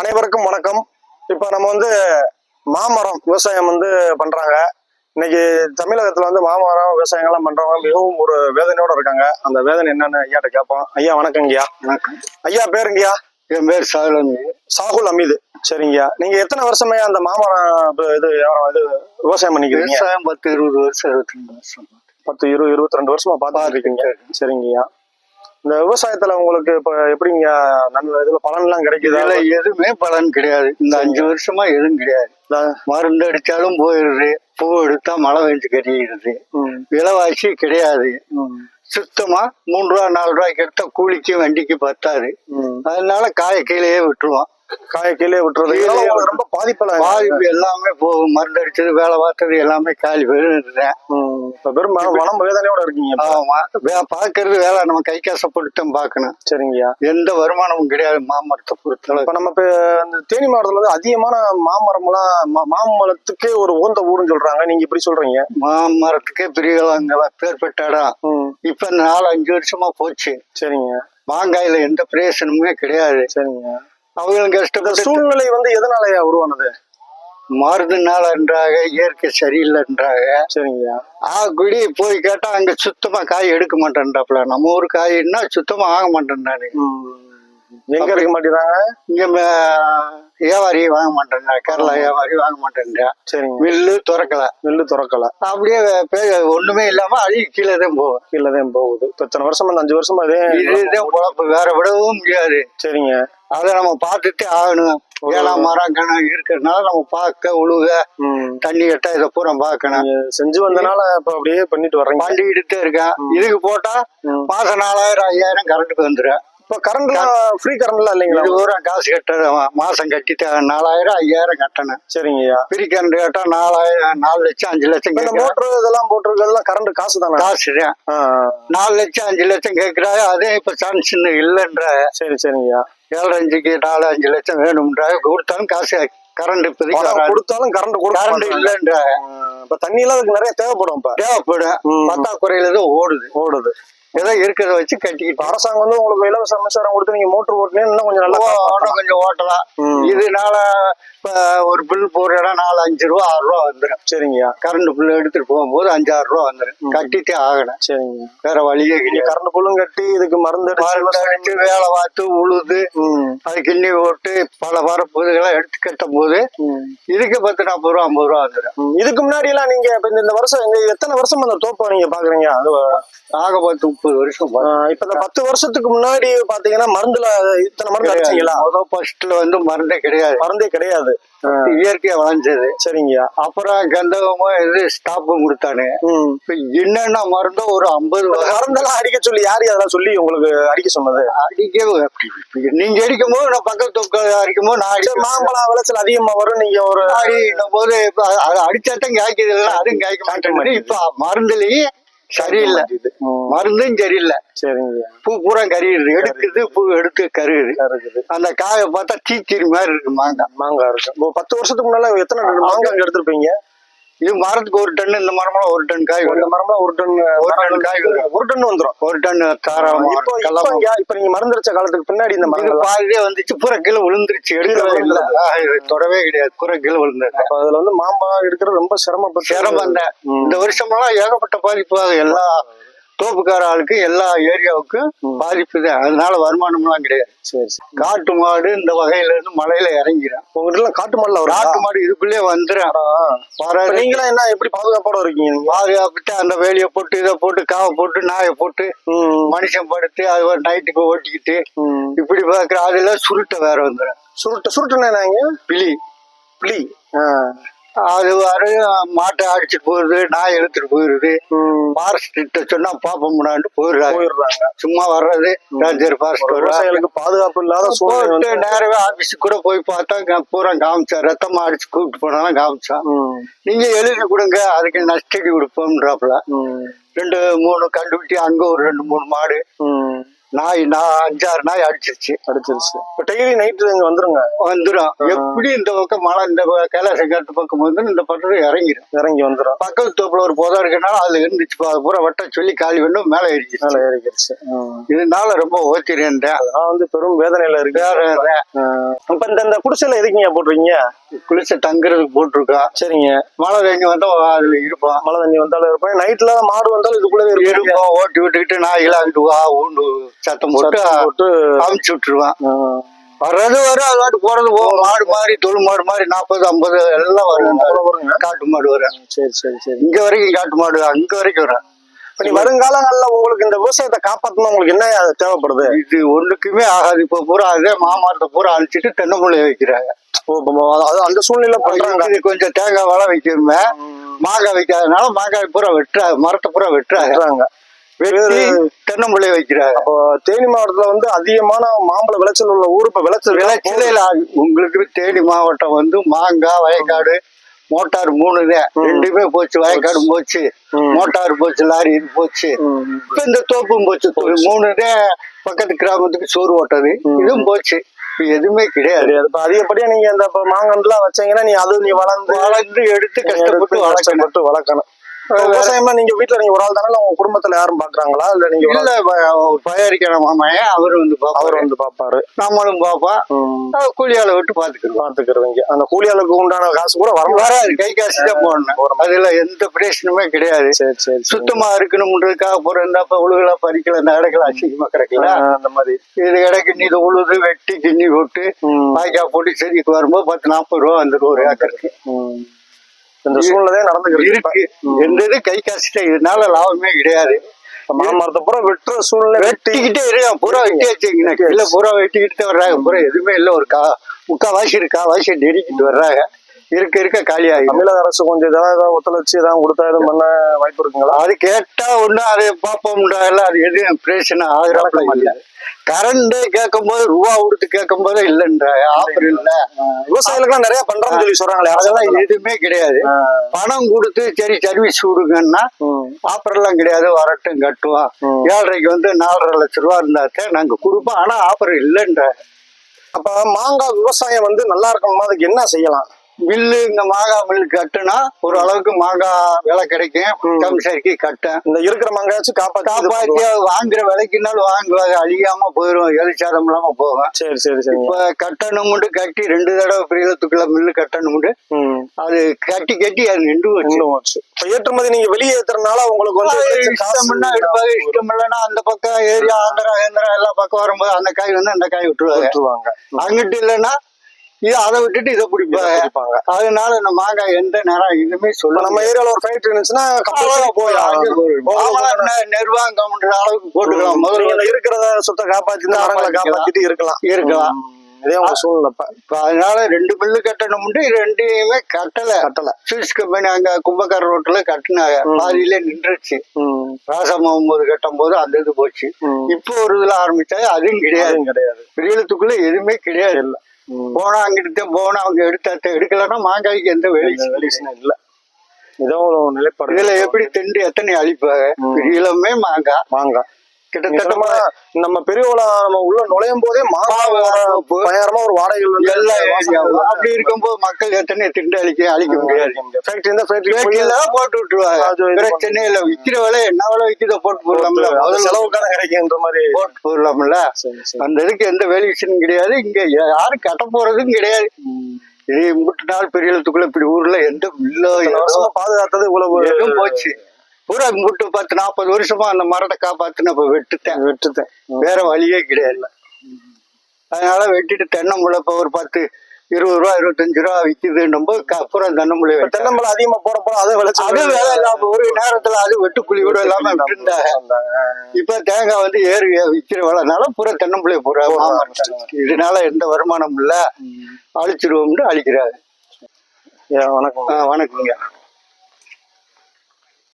அனைவருக்கும் வணக்கம். இப்போ நம்ம வந்து மாமரம் விவசாயம் வந்து பண்றாங்க. இன்னைக்கு தமிழகத்துல வந்து மாமரம் விவசாயங்கள்லாம் பண்றவங்க மிகவும் ஒரு வேதனையோட இருக்காங்க. அந்த வேதனை என்னன்னு ஐயாட்ட கேட்போம். ஐயா வணக்கங்கய்யா வணக்கம். ஐயா பேருங்கய்யா என் பேர் சாகுலமி சாகுல் அமீது. சரிங்கய்யா. நீங்க எத்தனை வருஷமே அந்த மாமரம் இது வியாபாரம் இது விவசாயம் பண்ணிக்கிறீங்க? விவசாயம் பத்து இருபது வருஷம் இருபத்தி ரெண்டு வருஷம். பத்து இருபது இருபத்தி ரெண்டு வருஷமா பார்த்துட்டு இருக்கீங்க. சரிங்கய்யா. இந்த விவசாயத்துல உங்களுக்கு இப்ப எப்படிங்க? நல்ல இதுல பலன் எல்லாம் கிடைக்குதா? இதுல எதுவுமே பலன் கிடையாது. இந்த அஞ்சு வருஷமா எதுவும் கிடையாது. மருந்து அடிச்சாலும் போயிடுது. பூ எடுத்தா மழை பெஞ்சு கட்டிடுது. விலைவாசி கிடையாது. சுத்தமா மூணு ரூபா நாலு ரூபாய்க்கு எடுத்தா கூலிக்கு வண்டிக்கு பத்தாது. அதனால காய கீழேயே விட்டுருவோம். காய கீழே விட்டுறது ரொம்ப பாதிப்பெல்லாம் பாதிப்பு எல்லாமே போகும். மருந்து அடிச்சது வேலை பார்த்தது எல்லாமே காலி போயிருந்தேன் இப்ப மன- மனம் வேதனையோட இருக்கீங்க இப்ப. ஆமா. வே- பாக்குறது வேலை. நம்ம கை காசப்படுத்தான் பார்க்கணும். சரிங்கய்யா. எந்த வருமானமும் கிடையாது மாமரத்தை பொறுத்தளவு. இப்ப நம்ம இப்ப இந்த தேனி மாவட்டத்துல வந்து அதிகமான மாமரம் எல்லாம் மாமரத்துக்கே ஒரு உகந்த ஊருன்னு சொல்றாங்க. நீங்க இப்படி சொல்றீங்க. மாமரத்துக்கே பிரியலாங்க பேர்பட்ட இடம். ம், இப்ப நாலு அஞ்சு வருஷமா போச்சு. சரிங்க. மாங்காயில எந்த பிரயோசனமுமே கிடையாது. சரிங்க. அவங்களும் இந்த கஷ்டப்பட்டு சூழ்நிலை வந்து எதனாலயா உருவானது? மருந்துனாலன்றாங்க இயற்கை சரியில்லைன்றாங்க சரிங்கய்யா. ஆகுடி போய் கேட்டா அங்க சுத்தமா காய் எடுக்க மாட்டேன்டாப்ல நம்ம ஊர் காய்னா சுத்தமா ஆக மாட்டேன்டானு ம். எங்க இருக்க மாட்டேங்கிறாங்க இங்க வியாபாரி வாங்க மாட்டேன்டா கேரளா வியாபாரி வாங்க மாட்டேன்டா சரிங்க. மில்லு திறக்கல. நெல்லு திறக்கல. அப்படியே பே- ஒண்ணுமே இல்லாம அழுகி கீழே தான் போகும் கீழதான் போகுது. இப்ப இத்தனை வருஷமா அஞ்சு வருஷமா இதே இதுதான் பொழப்பு வேற விடவும் முடியாது. சரிங்க. அதை நம்ம பார்த்துட்டே ஆகணும். ஏழா மரம் கணம் இருக்கிறதுனால நம்ம பார்க்க உழுக. தண்ணி கட்ட இதை பூரா பார்க்கணும். செஞ்சு வந்தனால இப்ப அப்படியே பண்ணிட்டு வர்றீங்க. பாண்டிக்கிட்டு இருக்கேன். இதுக்கு போட்டா. மாசம் நாலாயிரம் ஐயாயிரம் கரண்ட்டுக்கு வந்துடும். இப்ப கரண்ட்லாம் ஃப்ரீ கரண்ட்லாம் இல்லைங்களா? பூரா காசு கட்டணும் மாசம் கட்டிட்டு நாலாயிரம் ஐயாயிரம் கட்டணும். சரிங்கய்யா ஃப்ரீ கரண்ட் கேட்டா நாலாயிரம் நாலு லட்சம் அஞ்சு லட்சம். மோட்டர் இதெல்லாம் போட்டிருக்கிறதுலாம் கரண்ட் காசு தானே? காசு நாலு லட்சம் அஞ்சு லட்சம் கேட்கறாங்க. அதே இப்ப சான்ஸ் இன்னும் இல்லைன்ற சரி சரிங்கய்யா ஏழரை அஞ்சுக்கு நாலு அஞ்சு லட்சம் வேணும்ன்றாங்க கொடுத்தாலும் காசு கரண்ட் இப்போதைக்கு. கொடுத்தாலும் கரண்ட் கரண்ட் கொடுக்க இல்லைன்ற. இப்ப தண்ணி எல்லாம் அதுக்கு நிறைய தேவைப்படும் இப்ப. தேவைப்படும். பத்தாக்குறையில ஓடுது. ஓடுது. ஏதோ இருக்கிறத வச்சு கட்டிக்கிட்டு. அரசாங்கம் வந்து உங்களுக்கு இலவச மின்சாரம் கொடுத்து நீங்க மோட்டர் ஓட்டுனீங்க இன்னும் கொஞ்சம் நல்லா இன்னும் கொஞ்சம் ஓட்டலாம். இதனால ஒரு பில் போடுறா நாலு அஞ்சு ரூபா ஆறு ரூபா வந்துடும் சரிங்கய்யா கரண்ட் பில் எடுத்துட்டு போகும்போது அஞ்சு ஆறு ரூபா வந்துடும் கட்டிட்டே ஆகணும். சரிங்க. வேற வழியே கிடையாது. கரண்ட் புல்லும் கட்டி இதுக்கு மருந்து அடிச்சு வேலை பார்த்து உழுது அது கிண்ணி போட்டு பல வரப்பு இதெல்லாம் எடுத்து கட்டும் போது இதுக்கு பத்து நாற்பது ரூபா ஐம்பது ரூபா வந்துடும். இதுக்கு முன்னாடி எல்லாம் நீங்க இந்த- வருஷம் எத்தனை வருஷம் அந்த தோப்பை நீங்க பாக்குறீங்க? அது ஆக பத்து முப்பது வருஷம் இப்ப இந்த பத்து வருஷத்துக்கு முன்னாடி பாத்தீங்கன்னா மருந்துல இத்தனை மருந்து அடிச்சீங்களா? முதல் ஃபர்ஸ்ட்ல வந்து மருந்தே கிடையாது. மருந்தே கிடையாது. இயற்கையா வளைஞ்சது சரிங்கய்யா அப்புறம் கந்தகமும் இது ஸ்டாப்பும் கொடுத்தானு. இப்ப என்னென்ன மருந்தோ ஒரு ஐம்பது மருந்தெல்லாம் அடிக்க சொல்லி யாரு அதெல்லாம் சொல்லி உங்களுக்கு அடிக்க சொன்னது? அடிக்க நீங்க அடிக்கும் போது நான் பக்கத்து அடிக்கும் போது நான் அடிக்க மாம்பழம் விளைச்சல் அதிகமா வரும் நீங்க ஒரு அடிக்கும் போது அடிச்சாட்டம் காய்க்குது இல்லை அதுவும் காய்க்க மாட்டேங்குது. இப்ப மருந்துலயே சரியில்லை. மருந்தும் சரியில்லை. சரிங்க. பூ பூரா கரியுது எடுக்குது பூ எடுத்து கருகுது. அந்த காயை பார்த்தா தீக்கிரி மாதிரி இருக்கு மாங்காய். மாங்காய் இருக்கு. பத்து வருஷத்துக்கு முன்னால எத்தனை மாங்காய் எடுத்திருப்பீங்க? இது மரத்துக்கு ஒரு டன் இந்த மரமெல்லாம் ஒரு டன் காய் இந்த மரம்லாம் ஒரு டன் ஒரு டன் காய் ஒரு டன் வந்துரும். ஒரு டன் தாராளமா இப்போ நீங்க மருந்து அடிச்ச காலத்துக்கு பின்னாடி இந்த மரங்கள் பாதியே வந்துச்சு பூரா கீழே விழுந்துருச்சு எடுக்கவே இல்லை. தொடவே கிடையாது பூரா கீழே விழுந்தது அப்ப அதுல வந்து மாம்பழம் எடுக்கிறது ரொம்ப சிரமப்பட்டு சிரமம். இந்த வருஷமெல்லாம் ஏகப்பட்ட பாதிப்பு அது எல்லா தோப்புக்கார ஆளுக்கு எல்லா ஏரியாவுக்கும் பாதிப்பு தான். அதனால வருமானம்லாம் கிடையாது. சரி காட்டு மாடு இந்த வகையில இருந்து மலையில இறங்கிடும் உங்ககிட்ட காட்டு மாடல வரும் காட்டு மாடு இதுக்குள்ளே வந்துடும் இப்ப நீங்களாம் என்ன எப்படி பாதுகாப்போட இருக்கீங்க பாதுகாப்பிட்டு அந்த வேலியை போட்டு இதை போட்டு காவை போட்டு நாயை போட்டு மனுஷன் படுத்து அது ஒரு நைட்டுக்கு ஓட்டிக்கிட்டு. இப்படி பார்க்குற அதெல்லாம் சுருட்டை வேற வந்துடும் சுருட்டு சுருட்டுனா என்னங்க? பிளி. புளி. ஆ. அது வர மாட்டை அடிச்சிட்டு போயிருது நாய் எடுத்துட்டு போயிருது. ம், ஃபாரஸ்ட் கிட்ட சொன்னா பாப்ப முன்னாண்டு போயிடுறாங்க. போயிடுறாங்க. சும்மா வர்றது ரேஞ்சர் ஃபாரஸ்ட் விவசாயிகளுக்கு பாதுகாப்பு இல்லாத போட்டு நேரவே ஆபீஸுக்கு கூட போய் பார்த்தா பூரா காமிச்சா ரத்தமா அடிச்சு கூப்பிட்டு போனாலும் காமிச்சான். ம், நீங்க எழுதி கொடுங்க அதுக்கு நஷ்டடி கொடுப்போம்ன்றாப்புல. ரெண்டு மூணு கண்டுபிடி அங்க ஒரு ரெண்டு மூணு மாடு. நாய் நான் அஞ்சாறு நாய் அடிச்சிருச்சு. அடிச்சிருச்சு. இப்போ டெய்லி நைட்டு இங்க வந்துருங்க. வந்துடும் எப்படி இந்த பக்கம் மழை இந்த கைலாசங்காட்டு பக்கம் வந்து இந்த பக்கம் இறங்கிடும் இறங்கி வந்துரும். பக்கத்து தோப்புல ஒரு புதம் இருக்கனால அதுல இருந்துச்சு. அதை பூரா வெட்ட சொல்லி காலி பண்ணும் மேலே ஏறிச்சு மேலே ஏறிக்கிடுச்சு இதனால ரொம்ப ஓத்திருந்தேன் நான் வந்து பெரும் வேதனையில இருக்கு. இப்ப இந்த இந்த குடிசைல எதுக்குங்க போட்டுருக்கீங்க? குளிச்ச தங்குறதுக்கு போட்டிருக்கோம். சரிங்க. மழை தண்ணி வந்தா அதுல இருப்போம். மழை தண்ணி வந்தாலும் இருப்பேன் நைட்ல மாடு வந்தாலும் இதுக்குள்ளவே இருக்கும் இருப்போம். ஓட்டி விட்டுக்கிட்டு நாய்களை அங்கிட்டு வா ஊண்டு சத்தம் போட்டு அமுச்சு விட்டுருவான். வர்றது வரும் அது போறது போகும் மாடு மாதிரி தொழு மாடு மாதிரி நாற்பது ஐம்பது எல்லாம் வரும். காட்டு மாடு வரும் சரி சரி சரி. இங்க வரைக்கும் காட்டு மாடு அங்க வரைக்கும் வரும் இப்ப வருங்காலங்கள்ல உங்களுக்கு இந்த விவசாயத்தை காப்பாத்தணும் உங்களுக்கு என்ன தேவைப்படுது? இது ஒண்ணுக்குமே ஆகாது. இப்ப பூரா அதே மாமரத்தை பூரா அழிச்சிட்டு தென்னை முளைய வைக்கிறாங்க அது அந்த சூழ்நிலை பண்றாங்க. இது கொஞ்சம் தேங்காய் வளம் வைக்கணுமே. மாங்காய் வைக்காதனால மாங்காய் பூரா வெட்டுறாங்க மரத்தை பூரா வெட்டுறாங்க. வெட்டி தென்னம்பிள்ளை வைக்கிறாங்க அப்போ தேனி மாவட்டத்துல வந்து அதிகமான மாம்பழ விளைச்சல் உள்ள ஊர் இப்ப விளைச்சல் விளைச்சல உங்களுக்கு தேனி மாவட்டம் வந்து மாங்காய் வயக்காடு மோட்டார் மூணு ரெண்டுமே போச்சு. வயக்காடு போச்சு. மோட்டார் போச்சு லாரி இது போச்சு. இப்ப இந்த தோப்பும் போச்சு. மூணு பக்கத்து கிராமத்துக்கு சோறு ஓட்டது இதுவும் போச்சு. எதுவுமே கிடையாது. இப்ப அதிகப்படியா நீங்க இந்த இப்ப மாங்கன்றுலாம் வச்சீங்கன்னா நீ அது நீ வளர்ந்து வளர்ந்து எடுத்து கஷ்டப்பட்டு வளர்க்கணும். கஷ்டப்பட்டு வளர்க்கணும். விவசாயமா நீங்க வீட்டுல நீங்க ஒரு ஆள் தானே உங்க குடும்பத்துல யாரும் பாக்குறாங்களா? இல்ல நீங்க இல்ல ப- பயாரிக்கிற மாமையன் அவர் வந்து அவர் வந்து பாப்பாரு. நம்மளும் பாப்போம் அது கூலியால விட்டு பாத்துக்கிறோம் பாத்துக்கிறவங்க அந்த கூலியாளுக்கு உண்டான காசு கூட வர வராது. கை காசு தான் போடணும். அதுல எந்த பிரச்சனையுமே கிடையாது. சரி சரி. சுத்தமா இருக்கணும்ன்றதுக்காக போற இந்த உழுகலா பறிக்கல இந்த இடத்துல அசிங்கமா கிடக்கல. அந்த மாதிரி. இது கிடக்கு நீ இதை உழுது வெட்டி கிண்ணி போட்டு ம். வாய்க்கால் போட்டு செடிக்கு வரும்போது பத்து நாற்பது ரூபா வந்துடும் ஒரு ஏக்கருக்கு. இந்த சூழ்நிலையே நடந்துக்கிட்டு இருக்கு. எந்த இது கை காசு தான் இதனால லாபமே கிடையாது. மாமரத்தை பூரா வெட்டுற சூழ்நிலை. வெட்டி வெட்டிக்கிட்டே இருக்கான் பூரா வெட்டி வச்சுக்கீங்க இல்ல பூரா வெட்டிக்கிட்டு வர்றாங்க. பூரா எதுவுமே இல்ல. ஒரு கா முக்காவாசி இருக்கா. வாசி நெருக்கிட்டு வர்றாங்க. இருக்க இருக்க காலி ஆகும் தமிழக அரசு கொஞ்சம் இதெல்லாம் ஒத்துழைச்சு ஏதாவது கொடுத்தா எதுவும் பண்ண வாய்ப்பு இருக்குங்களா? அது கேட்டா ஒண்ணு அது பார்ப்போம்டா இல்ல அது எதுவும் பிரச்சனை ஆகுறாப்புல இல்ல. கரண்ட் கேட்கும் போது ரூபா கொடுத்து கேட்கும் போது இல்லைன்ற ஆஃபர் இல்ல. விவசாயிகளுக்கு நிறைய பண்றோம்னு சொல்லி சொல்றாங்களே அதெல்லாம். எதுவுமே கிடையாது. பணம் கொடுத்து சரி சர்வீஸ் கொடுங்கன்னா ம். ஆஃபர் எல்லாம் கிடையாது வரட்டும் கட்டுவோம். ஏழரைக்கு வந்து நாலரை லட்ச ரூபா இருந்தாத்தான் நாங்க கொடுப்போம். ஆனா ஆஃபர் இல்லைன்ற. அப்ப மாங்காய் விவசாயம் வந்து நல்லா இருக்கணுமா அதுக்கு என்ன செய்யலாம்? மில்லு இந்த மாங்காய் மில்லு கட்டுனா ஒரு அளவுக்கு மாங்காய் விலை கிடைக்கும். கம்சரிக்கு கட்டும் இந்த இருக்கிற மாங்காயாச்சும் காப்பாத்தி காப்பாத்தி. வாங்குற விலைக்குனாலும் வாங்குவாங்க. அழியாம போயிடும் எலிச்சாதம் இல்லாம போகும். சரி சரி சரி இப்ப கட்டணும்னு கட்டி ரெண்டு தடவை பிரியத்துக்குள்ள மில்லு கட்டணும்னு ம். அது கட்டி கட்டி அது நின்று வச்சு ஏற்றுமதி நீங்க வெளியே ஏத்துறதுனால உங்களுக்கு வந்து இஷ்டம்னா எடுப்பாங்க. இஷ்டம் இல்லைன்னா அந்த பக்கம் ஏரியா ஆந்திரா ஆந்திரா எல்லா பக்கம் வரும்போது அந்த காய் வந்து அந்த காய் விட்டுருவாங்க. அங்கிட்டு இல்லைன்னா இது அதை விட்டுட்டு இதை பிடிப்பாங்க. அதனால இந்த மாங்காய் எந்த நேரம் இதுவுமே இப்ப சொல்ல நம்ம ஏரியால ஒரு ஃபைட் இருந்துச்சுன்னா கம்பல்சரி போய் நிர்வாகம் அளவுக்கு போட்டுக்கலாம். முதல்ல இருக்கிறத சொத்தை காப்பாத்தி மரங்களை காப்பாத்திட்டு இருக்கலாம். இருக்கலாம். இதே உங்க சூழ்நிலை அதனால ரெண்டு பில்லு கட்டணும்ட்டு ரெண்டையுமே கட்டல. கட்டல. சுவிஸ் கம்பெனி அங்க கும்பக்கார ரோட்ல கட்டினாங்க. பாதியில நின்றுச்சு. ம். ராசமாவும் போது கட்டும் போது அந்த இது போச்சு. இப்போ ஒரு இதுல ஆரம்பிச்சாங்க அதுவும் கிடையாது. கிடையாது. பிரியலத்துக்குள்ள எதுவுமே கிடையாது. இல்ல. போனா அங்கிட்டு போனா அவங்க எடுத்தாத்த எடுக்கலன்னா மாங்காய்க்கு எந்த வேலை இந்த வெளிச்சம் இல்ல இதோ ஒரு நிலைப்பாடு. இதுல எப்படி திண்டு எத்தனை அழிப்பாங்க? பிரியலமே மாங்காய் மாங்காய் கிட்டத்தட்ட நம்ம பெரியவள நம்ம உள்ள நுழையும் போதே பயங்கரமா ஒரு வாடகைகள் வந்து எல்லா வாசனை ஏரியாவும் அப்படி இருக்கும்போது மக்கள் எத்தனை திண்டு அழிக்க அழிக்க முடியாது. ஃபேக்டரி இந்த ஃபேக்டரி போட்டு விட்டுருவாங்க. இல்ல. விக்கிற விலை என்ன விலை விக்கிறத போட்டு போடலாம்ல. முதல்ல செலவுக்கான கிடைக்குன்ற மாதிரி போட்டு போடலாம்ல. அந்த இதுக்கு எந்த வேல்யூஷனும் கிடையாது. இங்க யாரும் கட்ட போறதும் கிடையாது. இது முட்டு நாள் பெரிய எழுத்துக்குள்ள இப்படி ஊர்ல எந்த இல்லோ பாதுகாத்தது இவ்வளவு போச்சு. பூரா முட்டு பத்து நாற்பது வருஷமா அந்த மரத்தை காப்பாத்துன இப்ப வெட்டுத்தேன். விட்டுட்டேன் வேற வழியே கிடையாது. அதனால வெட்டிட்டு தென்னம்புழை இப்ப ஒரு பத்து இருபது ரூபா இருபத்தஞ்சு ரூபா விக்குதுன்னும் போது அப்புறம் தென்னம்புழை தென்னம்பழம் அதிகமா போட போட அதை விளைச்சல் அது வேலை இல்லாம ஒரு நேரத்துல அது வெட்டுக்குழி கூட இல்லாம விட்டுருந்தாங்க இப்ப தேங்காய் வந்து ஏறி விக்கிற விலைனால பூரா தென்னம்பிள்ளை பூரா இதனால எந்த வருமானம் இல்ல. அழிச்சிருவோம்னு அழிக்கிறாரு. வணக்கம். வணக்கங்க